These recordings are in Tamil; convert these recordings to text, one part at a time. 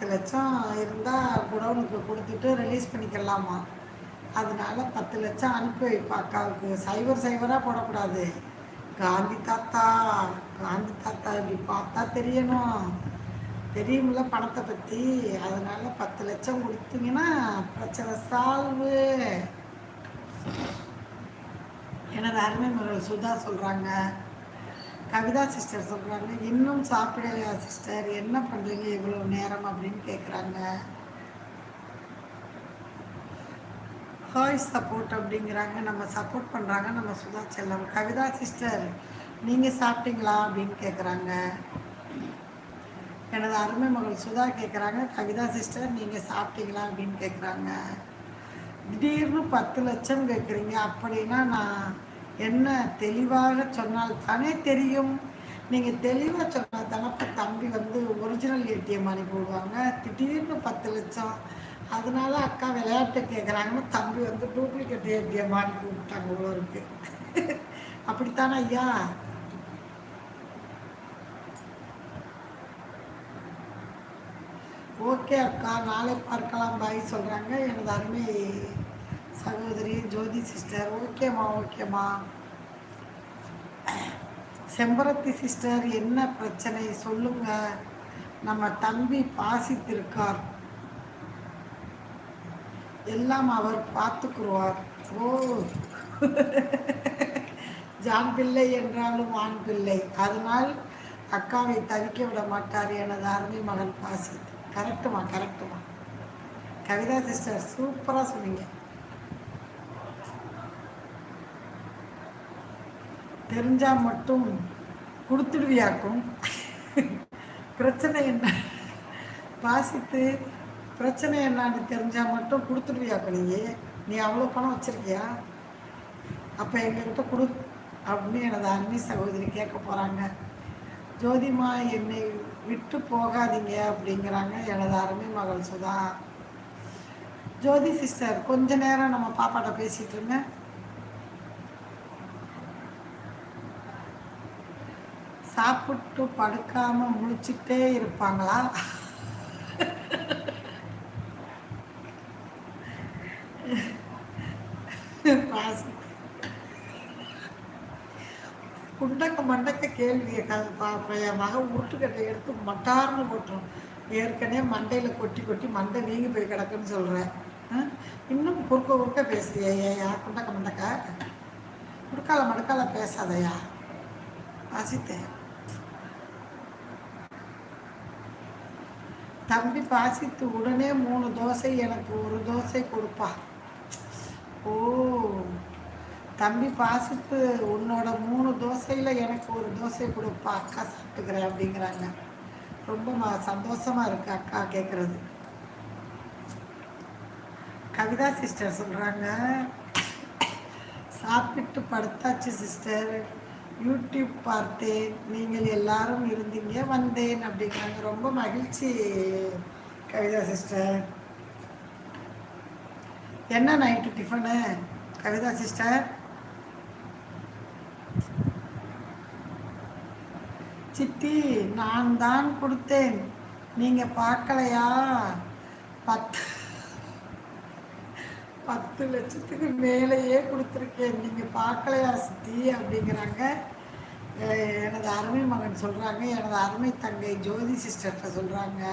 பத்து லட்சம் இருந்தால் குடவுனுக்கு கொடுத்துட்டு ரிலீஸ் பண்ணிக்கலாமா? அதனால பத்து லட்சம் அனுப்பி. வைப்பா அக்காவுக்கு சைவர் சைவராக போடக்கூடாது. காந்தி தாத்தா காந்தி தாத்தா இப்படி பார்த்தா தெரியணும். தெரியுமில்ல பணத்தை பற்றி அதனால பத்து லட்சம் கொடுத்தீங்கன்னா பிரச்சனை சால்வு எனது அருமை மகள் சுதா சொல்கிறாங்க கவிதா சிஸ்டர் சொல்கிறாங்க இன்னும் சாப்பிடலையா சிஸ்டர்? என்ன பண்ணுறீங்க இவ்வளோ நேரம்? அப்படின்னு கேட்குறாங்க ஹாய் சப்போர்ட் அப்படிங்கிறாங்க. நம்ம சப்போர்ட் பண்ணுறாங்க நம்ம சுதா செல்லம். கவிதா சிஸ்டர் நீங்கள் சாப்பிட்டீங்களா? அப்படின்னு கேட்குறாங்க எனது அருமை மகள் சுதா கேட்குறாங்க கவிதா சிஸ்டர் நீங்கள் சாப்பிட்டீங்களா? அப்படின்னு கேட்குறாங்க திடீர்னு பத்து லட்சம் கேட்குறீங்க அப்படின்னா நான் என்ன தெளிவாக சொன்னால் தானே தெரியும். நீங்கள் தெளிவாக சொன்னால் தானே தம்பி வந்து ஒரிஜினல் ஏடிஎம் அனுப்பி விடுவாங்க திடீர்னு பத்து லட்சம். அதனால அக்கா விளையாட்டு கேட்குறாங்கன்னு தம்பி வந்து டூப்ளிகேட் ஏடிஎம் அனுப்பி விட்டாங்க இவ்வளோ இருக்கு. அப்படித்தானே ஐயா? ஓகே அக்கா நாளை பார்க்கலாம். பாய் சொல்கிறாங்க எனது அருமை சகோதரி ஜோதி சிஸ்டர் ஓகேம்மா ஓகேம்மா செம்பரத்தி சிஸ்டர் என்ன பிரச்சனை சொல்லுங்க. நம்ம தம்பி பாசித்திருக்கார். எல்லாம் அவர் பார்த்துக்குருவார். ஓ. ஜான் பிள்ளை என்றாலும் ஆண் பிள்ளை. அதனால் அக்காவை தவிக்க விட மாட்டார் எனது அருமை மகன் பாசித். கரெக்டுமா கரெக்டுமா கவிதா சிஸ்டர் சூப்பராக சொன்னீங்க. தெரிஞ்சால் மட்டும் கொடுத்துடுவியாக்கும். பிரச்சனை என்ன? வாசித்து பிரச்சனை என்னான்னு தெரிஞ்சால் மட்டும் கொடுத்துடுவியாக்கும் நீ நீ அவ்வளோ பணம் வச்சிருக்கியா? அப்போ எங்ககிட்ட கொடு அப்படின்னு எனது அண்ணி சகோதரி கேட்க போகிறாங்க ஜோதிமா என்னை விட்டு போகாதீங்க அப்படிங்கிறாங்க எனது அருமை மகள் சுதா. ஜோதி சிஸ்டர் கொஞ்ச நேரம் நம்ம பாப்பாட்ட பேசிகிட்டு இருங்க. சாப்பிட்டு படுக்காம முழிச்சிட்டே இருப்பாங்களா? குண்டக்க மண்டக்க கேள்வி கேட்காது என் மகன் உருட்டுக்கட்டை எடுத்து மட்டார்னு போட்டுரும் ஏற்கனவே மண்டையில் கொட்டி கொட்டி மண்டை நீங்கி போய் கிடக்குன்னு சொல்கிறேன் இன்னும் குறுக்க குறுக்க பேசுறியா? குண்டக்க மண்டக்க? குறுக்கால மடுக்கால பேசாதயா? வாசித்தேன். தம்பி பாசித்து உடனே மூணு தோசை எனக்கு ஒரு தோசை கொடுப்பா. ஓ தம்பி பாசித்து உன்னோட மூணு தோசையில் எனக்கு ஒரு தோசை கொடுப்பா. அக்கா சாப்பிட்டுக்கிறேன் அப்படிங்கிறாங்க. ரொம்ப ம- சந்தோஷமாக இருக்குது அக்கா கேட்குறது கவிதா சிஸ்டர் சொல்கிறாங்க சாப்பிட்டு படுத்தாச்சு சிஸ்டர். யூடியூப் பார்த்தேன். நீங்கள் எல்லாரும் இருந்தீங்க வந்தேன் அப்படிங்கிறாங்க. ரொம்ப மகிழ்ச்சி கவிதா சிஸ்டர். என்ன நைட்டு டிஃபனு கவிதா சிஸ்டர்? சித்தி நான் தான் கொடுத்தேன். நீங்கள் பார்க்கலையா? பத்து பத்து லட்சத்துக்கு மேலேயே கொடுத்துருக்கேன். நீங்கள் பார்க்கலையா சித்தி அப்படிங்கிறாங்க. எனது அருமை மகன் சொல்கிறாங்க எனது அருமை தங்கை ஜோதி சிஸ்டர்கிட்ட சொல்கிறாங்க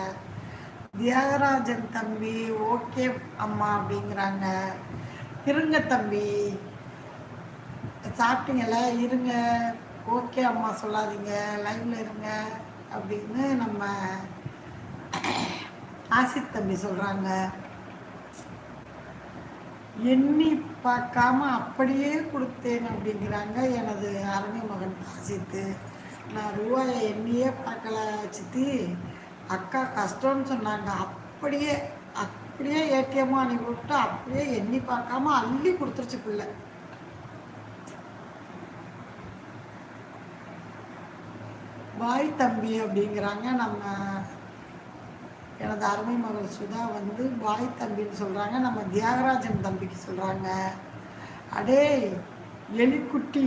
தியாகராஜன் தம்பி ஓகே அம்மா அப்படிங்கிறாங்க. இருங்க தம்பி. சாப்பிட்டீங்கல்ல இருங்க. ஓகே அம்மா சொல்லாதீங்க. லைவ்ல இருங்க அப்படின்னு நம்ம ஆசித் தம்பி சொல்கிறாங்க எண்ணி பார்க்காம அப்படியே கொடுத்தேன் அப்படிங்கிறாங்க எனது அரணி மகன் ஆசித்து நான் ரூபாயை எண்ணியே பார்க்கல சித்தி. அக்கா கஷ்டம்னு சொன்னாங்க. அப்படியே அப்படியே ஏடிஎம்மும் அனுப்பி விட்டு அப்படியே எண்ணி பார்க்காம அள்ளி கொடுத்துருச்சு பிள்ளை. பாய் தம்பி அப்படிங்கிறாங்க நம்ம எனது அருமை மகள் சுதா வந்து பாய் தம்பின்னு சொல்கிறாங்க நம்ம தியாகராஜன் தம்பிக்கு சொல்கிறாங்க அடே எலிக்குட்டி.